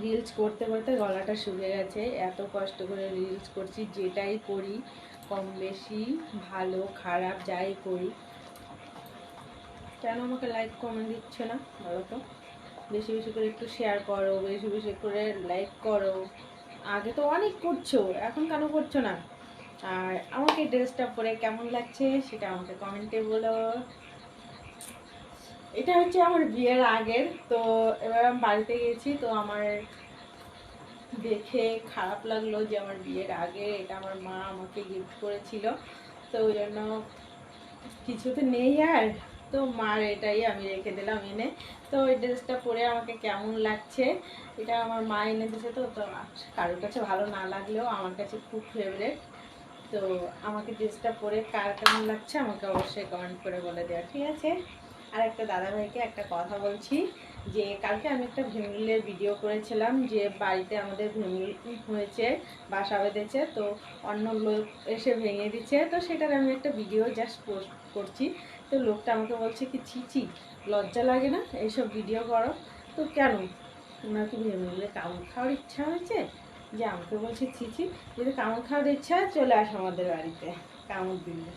Reels করতে করতে গলাটা শুকিয়ে গেছে। এত কষ্ট করে রিলস করছি, যেটাই করি, কম বেশি, ভালো, খারাপ, যাই করি। কেন আমাকে লাইক কমেন্ট দিচ্ছ না, বলো তো? বেশি বেশি করে একটু শেয়ার করো, বেশি বেশি করে লাইক করো। আগে তো অনেক করছ, এখন কেন করছ না? আর আমাকে ড্রেসটা পরে কেমন লাগছে, সেটা আমাকে কমেন্টে বলো। এটা হচ্ছে আমার বিয়ের আগের, তো এবার আমি বাড়িতে গেছি, তো আমার দেখে খারাপ লাগল যে আমার বিয়ের আগে এটা আমার মা আমাকে গিফট করেছিল। তো ওই জন্য কিছু তো নেই আর। তো মার এটাই আমি রেখে দিলাম এনে। তো ওই ড্রেসটা পরে আমাকে কেমন লাগছে, এটা আমার মা এনে দিয়েছে তো তো কারোর কাছে ভালো না লাগলেও আমার কাছে খুব ফেভারেট তো আমাকে ড্রেসটা পরে কার কেমন লাগছে আমাকে অবশ্যই কমেন্ট করে বলে দেওয়া, ঠিক আছে? আর একটা দাদাভাইকে একটা কথা বলছি যে, কালকে আমি একটা ভেমিলের ভিডিও করেছিলাম যে, বাড়িতে আমাদের ভেমিল হয়েছে, বাসা বেঁধেছে, তো অন্য লোক এসে ভেঙে দিচ্ছে, তো সেটার আমি একটা ভিডিও জাস্ট পোস্ট করছি। তো লোকটা আমাকে বলছে কি ছিচি লজ্জা লাগে না, এইসব ভিডিও করো। তো কেন? ওনার কি ভেমিলে কামড় খাওয়ার ইচ্ছা হয়েছে? যে আমাকে বলছে ছিচি যদি কামড় খাওয়ার ইচ্ছা চলে আস আমাদের বাড়িতে, কামড় দিলে।